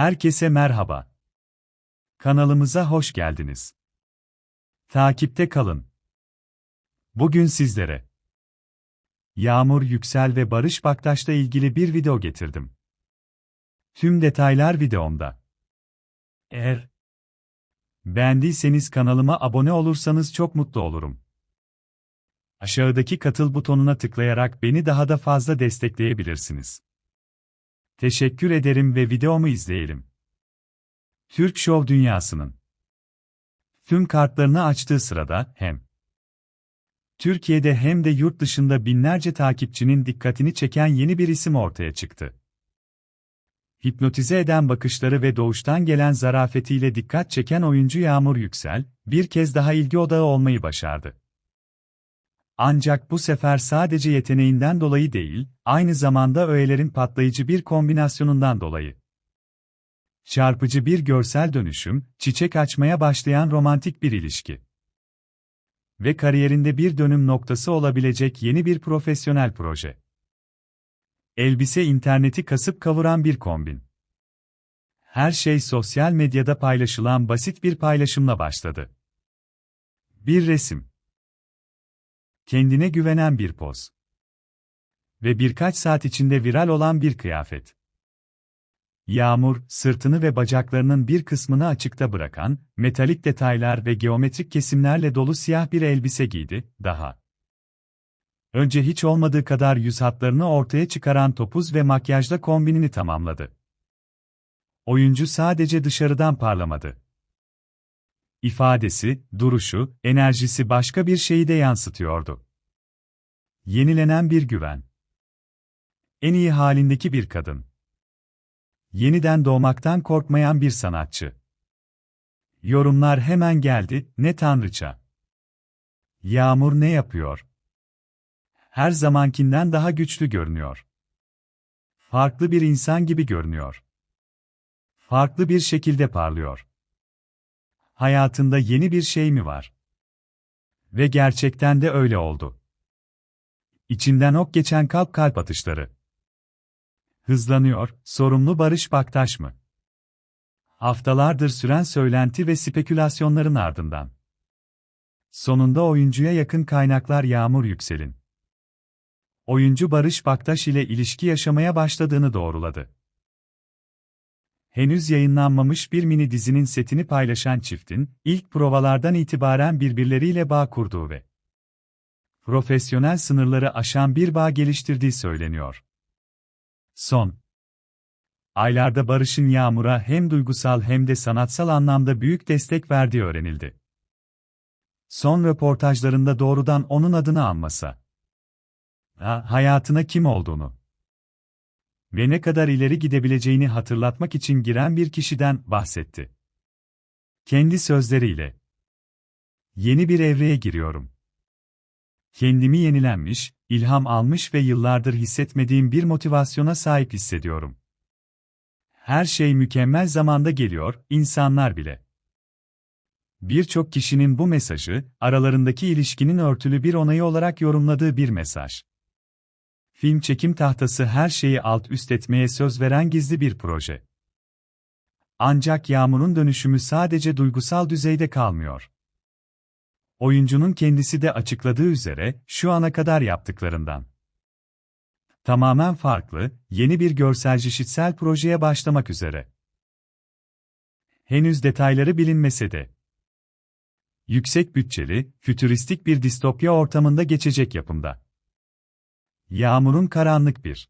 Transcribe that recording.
Herkese merhaba. Kanalımıza hoş geldiniz. Takipte kalın. Bugün sizlere Yağmur Yüksel ve Barış Baktaş'la ilgili bir video getirdim. Tüm detaylar videomda. Eğer beğendiyseniz kanalıma abone olursanız çok mutlu olurum. Aşağıdaki katıl butonuna tıklayarak beni daha da fazla destekleyebilirsiniz. Teşekkür ederim ve videomu izleyelim. Türk Şov dünyasının tüm kartlarını açtığı sırada hem Türkiye'de hem de yurt dışında binlerce takipçinin dikkatini çeken yeni bir isim ortaya çıktı. Hipnotize eden bakışları ve doğuştan gelen zarafetiyle dikkat çeken oyuncu Yağmur Yüksel, bir kez daha ilgi odağı olmayı başardı. Ancak bu sefer sadece yeteneğinden dolayı değil, aynı zamanda öğelerin patlayıcı bir kombinasyonundan dolayı. Çarpıcı bir görsel dönüşüm, çiçek açmaya başlayan romantik bir ilişki. Ve kariyerinde bir dönüm noktası olabilecek yeni bir profesyonel proje. Elbise interneti kasıp kavuran bir kombin. Her şey sosyal medyada paylaşılan basit bir paylaşımla başladı. Bir resim. Kendine güvenen bir poz. Ve birkaç saat içinde viral olan bir kıyafet. Yağmur, sırtını ve bacaklarının bir kısmını açıkta bırakan, metalik detaylar ve geometrik kesimlerle dolu siyah bir elbise giydi, daha. Önce hiç olmadığı kadar yüz hatlarını ortaya çıkaran topuz ve makyajla kombinini tamamladı. Oyuncu sadece dışarıdan parlamadı. İfadesi, duruşu, enerjisi başka bir şeyi de yansıtıyordu. Yenilenen bir güven. En iyi halindeki bir kadın. Yeniden doğmaktan korkmayan bir sanatçı. Yorumlar hemen geldi, ne tanrıça. Yağmur ne yapıyor? Her zamankinden daha güçlü görünüyor. Farklı bir insan gibi görünüyor. Farklı bir şekilde parlıyor. Hayatında yeni bir şey mi var? Ve gerçekten de öyle oldu. İçinden ok geçen kalp kalp atışları. Hızlanıyor, sorumlu Barış Baktaş mı? Haftalardır süren söylenti ve spekülasyonların ardından. Sonunda oyuncuya yakın kaynaklar Yağmur Yüksel'in. Oyuncu Barış Baktaş ile ilişki yaşamaya başladığını doğruladı. Henüz yayınlanmamış bir mini dizinin setini paylaşan çiftin, ilk provalardan itibaren birbirleriyle bağ kurduğu ve profesyonel sınırları aşan bir bağ geliştirdiği söyleniyor. Son aylarda Barış'ın Yağmur'a hem duygusal hem de sanatsal anlamda büyük destek verdiği öğrenildi. Son röportajlarında doğrudan onun adını anmasa, ha, hayatına kim olduğunu ve ne kadar ileri gidebileceğini hatırlatmak için giren bir kişiden bahsetti. Kendi sözleriyle Yeni bir evreye giriyorum. Kendimi yenilenmiş, ilham almış ve yıllardır hissetmediğim bir motivasyona sahip hissediyorum. Her şey mükemmel zamanda geliyor, insanlar bile. Birçok kişinin bu mesajı, aralarındaki ilişkinin örtülü bir onayı olarak yorumladığı bir mesaj. Film çekim tahtası her şeyi alt üst etmeye söz veren gizli bir proje. Ancak Yağmur'un dönüşümü sadece duygusal düzeyde kalmıyor. Oyuncunun kendisi de açıkladığı üzere, şu ana kadar yaptıklarından. Tamamen farklı, yeni bir görsel projeye başlamak üzere. Henüz detayları bilinmese de. Yüksek bütçeli, fütüristik bir distopya ortamında geçecek yapımda. Yağmur'un karanlık bir